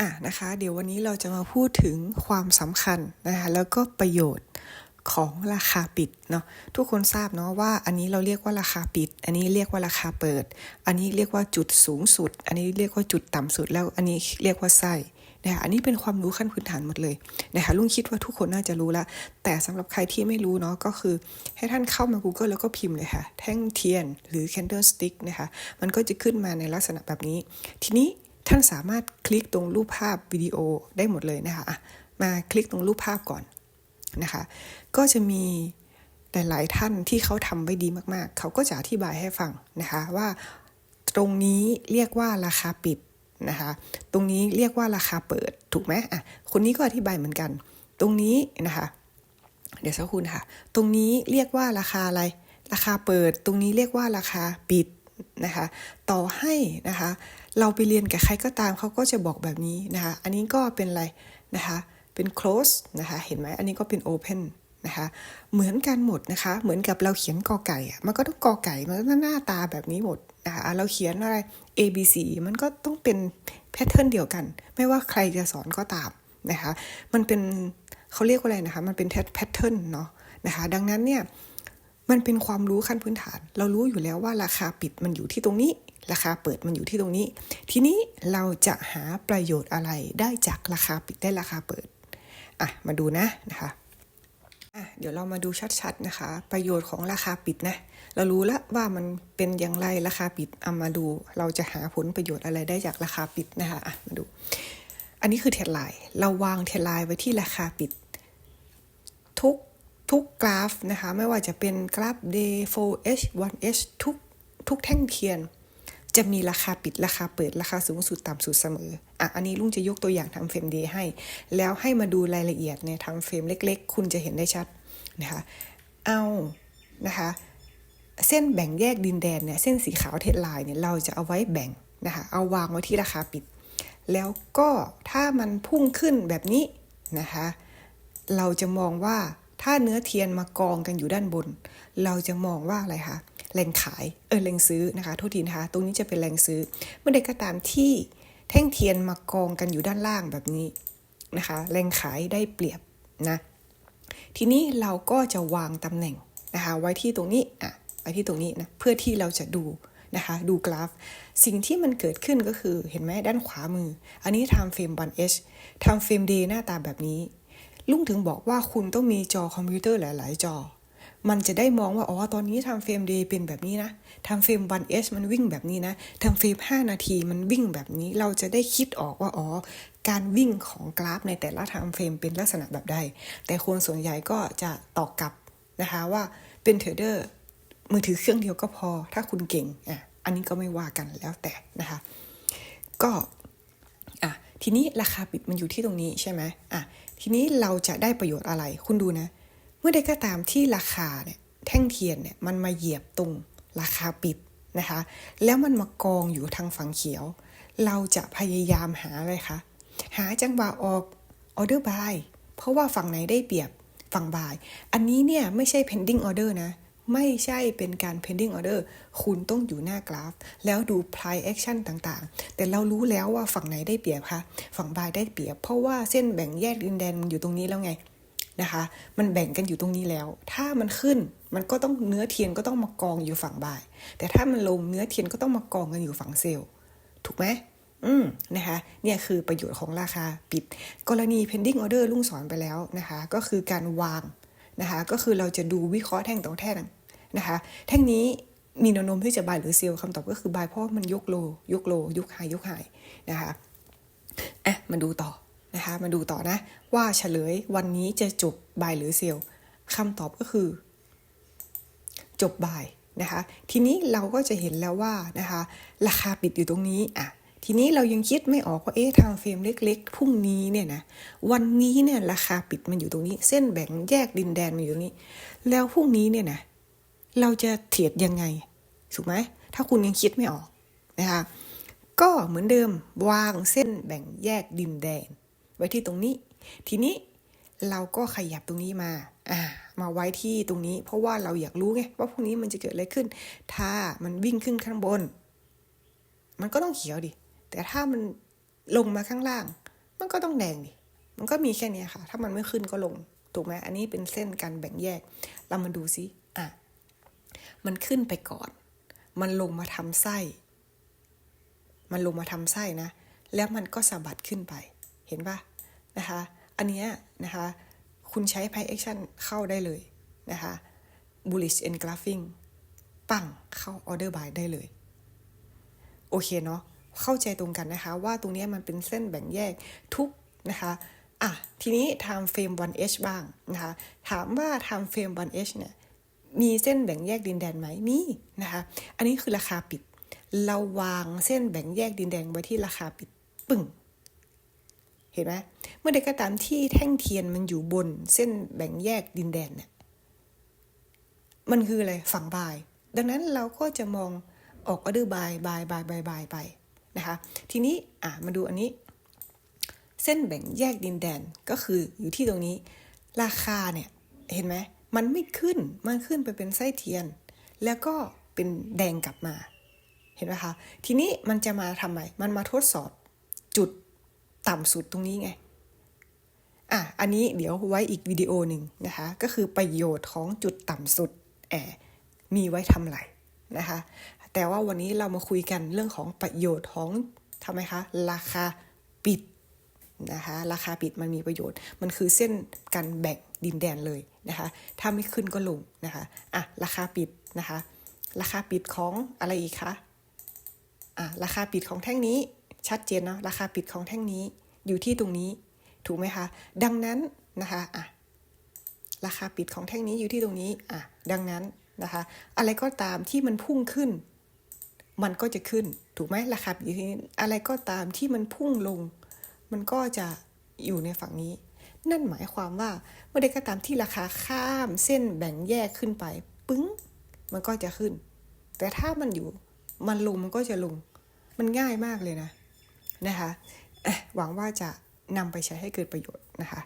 อะนะคะ เดี๋ยววันนี้เราจะมาพูดถึงความสำคัญนะคะแล้วก็ประโยชน์ของราคาปิดเนาะทุกคนทราบเนาะว่าอันนี้เราเรียกว่าราคาปิด อันนี้เรียกว่าราคาเปิด อันนี้เรียกว่าจุดสูงสุด อันนี้เรียกว่าจุดต่ำสุดแล้วอันนี้เรียกว่าไส้นะคะอันนี้เป็นความรู้ขั้นพื้นฐานหมดเลยนะคะลุงคิดว่าทุกคนน่าจะรู้ล้วแต่สำหรับใครที่ไม่รู้เนาะก็คือให้ท่านเข้ามา Google แล้วก็พิมพ์เลยค่ะ แท่งเทียนหรือ candlestick นะคะมันก็จะขึ้นมาในลักษณะแบบนี้ ทีนี้ ท่านสามารถคลิกตรงรูปภาพวิดีโอได้หมดเลยนะคะมาคลิกตรงรูปภาพก่อนนะคะ ก็จะมีหลาย ๆ ท่านที่เขาทำไว้ดีมาก ๆ เขาก็จะอธิบายให้ฟังนะคะว่าตรงนี้เรียกว่าราคาปิดนะคะ ตรงนี้เรียกว่าราคาเปิดถูกไหมอะคนนี้ก็อธิบายเหมือนกัน ตรงนี้นะคะ เดี๋ยวสักครู่ะ ตรงนี้เรียกว่าราคาอะไร ราคาเปิด ตรงนี้เรียกว่าราคาปิดนะคะ ต่อให้นะคะ เราไปเรียนกับใครก็ตามเขาก็จะบอกแบบนี้นะคะอันนี้ก็เป็นอะไรนะคะเป็น close นะคะเห็นไหมอันนี้ก็เป็น open นะคะเหมือนกันหมดนะคะเหมือนกับเราเขียนกอไก่อะมันก็ต้องกอไก่มันก็หน้าตาแบบนี้หมดนะคะเราเขียนอะไร A B C มันก็ต้องเป็นแพทเทิร์นเดียวกัน ไม่ว่าใครจะสอนก็ตามนะคะมันเป็นเขาเรียกว่าอะไรนะคะมันเป็นแพทเทิร์นเนาะนะคะดังนั้นเนี่ยมันเป็นความรู้ขั้นพื้นฐาน เรารู้อยู่แล้วว่าราคาปิดมันอยู่ที่ตรงนี้ ราคาเปิดมันอยู่ที่ตรงนี้ ทีนี้เราจะหาประโยชน์อะไรได้จากราคาปิดได้ราคาเปิดอะมาดูนะนะคะอะเดี๋ยวเรามาดูชัดๆนะคะ ประโยชน์ของราคาปิดนะเรารู้แล้วว่ามันเป็นอย่างไรราคาปิดเอามาดูเราจะหาผลประโยชน์อะไรได้จากราคาปิดนะคะอะมาดู อันนี้คือเทรนไลน์เราวางเทรนไลน์ไว้ที่ราคาปิด ทุกทุกกราฟนะคะ ไม่ว่าจะเป็นกราฟ day 4h 1h ทุกทุกแท่งเทียน จะมีราคาปิดราคาเปิดราคาสูงสุดต่ำสุดเสมออะอันนี้ลุงจะยกตัวอย่างทำเฟรมเดย์ให้ แล้วให้มาดูรายละเอียดในทำเฟรมเล็ก ๆ คุณจะเห็นได้ชัดนะคะเอานะคะเส้นแบ่งแยกดินแดนเนี่ยเส้นสีขาวเทดไลน์เนี่ยเราจะเอาไว้แบ่งนะคะเอาวางไว้ที่ราคาปิด แล้วก็ถ้ามันพุ่งขึ้นแบบนี้นะคะเราจะมองว่าถ้าเนื้อเทียนมากองกันอยู่ด้านบน เราจะมองว่าอะไรคะ แรงขายเออแรงซื้อนะคะโทษทีนะคะตรงนี้จะเป็นแรงซื้อ เมื่อใดก็ตามที่แท่งเทียนมากองกันอยู่ด้านล่างแบบนี้นะคะ แรงขายได้เปรียบนะทีนี้เราก็จะวางตำแหน่งนะคะไว้ที่ตรงนี้อะไว้ที่ตรงนี้นะเพื่อที่เราจะดูนะคะดูกราฟ สิ่งที่มันเกิดขึ้นก็คือเห็นไหมด้านขวามือ อันนี้ทำเฟรม 1H ทำเฟรม day หน้าตาแบบนี้ ลุงถึงบอกว่าคุณต้องมีจอคอมพิวเตอร์หลาย ๆ จอ มันจะได้มองว่า อ๋อ ตอนนี้ทำเฟรม day เป็นแบบนี้นะทำเฟรม 1H มันวิ่งแบบนี้นะทำเฟรม 5 นาทีมันวิ่งแบบนี้ เราจะได้คิดออกว่า อ๋อ การวิ่งของกราฟในแต่ละทำเฟรมเป็นลักษณะแบบใด แต่คนส่วนใหญ่ก็จะตอบกลับนะคะว่าเป็นเทรดเดอร์มือถือเครื่องเดียวก็พอ ถ้าคุณเก่ง อะ อันนี้ก็ไม่ว่ากันแล้วแต่นะคะ ก็อะทีนี้ราคาปิดมันอยู่ที่ตรงนี้ใช่ไหมอะทีนี้เราจะได้ประโยชน์อะไร คุณดูนะ เมื่อใดก็ตามที่ราคาเนี่ยแท่งเทียนเนี่ยมันมาเหยียบตรงราคาปิดนะคะ แล้วมันมากองอยู่ทางฝั่งเขียว เราจะพยายามหาอะไรคะ หาจังหวะออกออเดอร์บายเพราะว่าฝั่งไหนได้เปรียบฝั่งบาย อันนี้เนี่ยไม่ใช่ pending order นะ ไม่ใช่เป็นการ pending order คุณต้องอยู่หน้ากราฟ แล้วดู price action ต่างๆ แต่เรารู้แล้วว่าฝั่งไหนได้เปรียบคะฝั่งบายได้เปรียบ เพราะว่าเส้นแบ่งแยกดินแดนมันอยู่ตรงนี้แล้วไง นะคะ มันแบ่งกันอยู่ตรงนี้แล้ว ถ้ามันขึ้นมันก็ต้องเนื้อเทียนก็ต้องมากองอยู่ฝั่งบ่าย แต่ถ้ามันลงเนื้อเทียนก็ต้องมากองกันอยู่ฝั่งเซลล์ถูกไหมอืมนะคะเนี่ยคือประโยชน์ของราคาปิด กรณี pending order ลุงสอนไปแล้วนะคะ ก็คือการวางนะคะ ก็คือเราจะดูวิเคราะห์แท่งต่อแท่งนะคะ แท่งนี้มีแนวโน้มที่จะบายหรือเซลล์คำตอบก็คือบายเพราะมันยกโล ยกโลยกไฮยกไฮนะคะอะมาดูต่อ นะคะมาดูต่อนะว่าเฉลยวันนี้จะจบบ่ายหรือเซลคำตอบก็คือ จบบ่ายนะคะทีนี้เราก็จะเห็นแล้วว่านะคะราคาปิดอยู่ตรงนี้อะทีนี้เรายังคิดไม่ออกว่าเอ๊ะทางเฟรมเล็กๆพรุ่งนี้เนี่ยนะวันนี้เนี่ยราคาปิดมันอยู่ตรงนี้ เส้นแบ่งแยกดินแดนมันอยู่ตรงนี้ แล้วพรุ่งนี้เนี่ยนะเราจะเทรดยังไงถูกไหมถ้าคุณยังคิดไม่ออกนะคะก็เหมือนเดิมวางเส้นแบ่งแยกดินแดน ไว้ที่ตรงนี้ ทีนี้เราก็ขยับตรงนี้มาอ่ามาไว้ที่ตรงนี้ เพราะว่าเราอยากรู้ไงว่าพรุ่งนี้มันจะเกิดอะไรขึ้น ถ้ามันวิ่งขึ้นข้างบน มันก็ต้องเขียวดิ แต่ถ้ามันลงมาข้างล่าง มันก็ต้องแดงดิ มันก็มีแค่นี้ค่ะ ถ้ามันไม่ขึ้นก็ลง ถูกไหมอันนี้เป็นเส้นการแบ่งแยก เรามาดูซิอะ มันขึ้นไปก่อน มันลงมาทำไส้ มันลงมาทำไส้นะ แล้วมันก็สะบัดขึ้นไป เห็นปะ นะคะ อันนี้นะคะ คุณใช้ Pie Action เข้าได้เลยนะคะ bullish engulfing ปังเข้า order buy ได้เลย โอเคเนาะเข้าใจตรงกันนะคะ ว่าตรงนี้มันเป็นเส้นแบ่งแยกทุกนะคะอะทีนี้ time frame 1h บ้างนะคะ ถามว่า time frame 1h เนี่ยมีเส้นแบ่งแยกดินแดนไหมมีนะคะ อันนี้คือราคาปิด เราวางเส้นแบ่งแยกดินแดนไว้ที่ราคาปิดปึ้ง เห็นไหมเมื่อใดก็ตามที่แท่งเทียนมันอยู่บนเส้นแบ่งแยกดินแดนเนี่ยมันคืออะไรฝั่งบาย ดังนั้นเราก็จะมองออกออเดอร์บายบายบายบายบายไปนะคะทีนี้อะมาดูอันนี้ เส้นแบ่งแยกดินแดนก็คืออยู่ที่ตรงนี้ ราคาเนี่ยเห็นไหมมันไม่ขึ้นมันขึ้นไปเป็นไส้เทียน แล้วก็เป็นแดงกลับมา เห็นไหมคะทีนี้มันจะมาทำไมมันมาทดสอบจุด ต่ำสุดตรงนี้ไงอะอันนี้เดี๋ยวไว้อีกวิดีโอหนึ่งนะคะ ก็คือประโยชน์ของจุดต่ำสุดแอบมีไว้ทำอะไรนะคะ แต่ว่าวันนี้เรามาคุยกันเรื่องของประโยชน์ของทำไมคะ ราคาปิดนะคะ ราคาปิดมันมีประโยชน์ มันคือเส้นการแบ่งดินแดนเลยนะคะ ถ้าไม่ขึ้นก็ลงนะคะอะราคาปิดนะคะ ราคาปิดของอะไรอีกคะอะราคาปิดของแท่งนี้ ชัดเจนเนาะราคาปิดของแท่งนี้อยู่ที่ตรงนี้ถูกไหมคะ ดังนั้นนะคะอะราคาปิดของแท่งนี้อยู่ที่ตรงนี้อะดังนั้นนะคะ อะไรก็ตามที่มันพุ่งขึ้น มันก็จะขึ้นถูกไหมราคาอยู่ที่นี้อะไรก็ตามที่มันพุ่งลง มันก็จะอยู่ในฝั่งนี้ นั่นหมายความว่าเมื่อใดก็ตามที่ราคาข้ามเส้นแบ่งแยกขึ้นไปปึ้งมันก็จะขึ้น แต่ถ้ามันอยู่มันลงมันก็จะลง มันง่ายมากเลยนะ นะคะหวังว่าจะนำไปใช้ให้เกิดประโยชน์นะคะ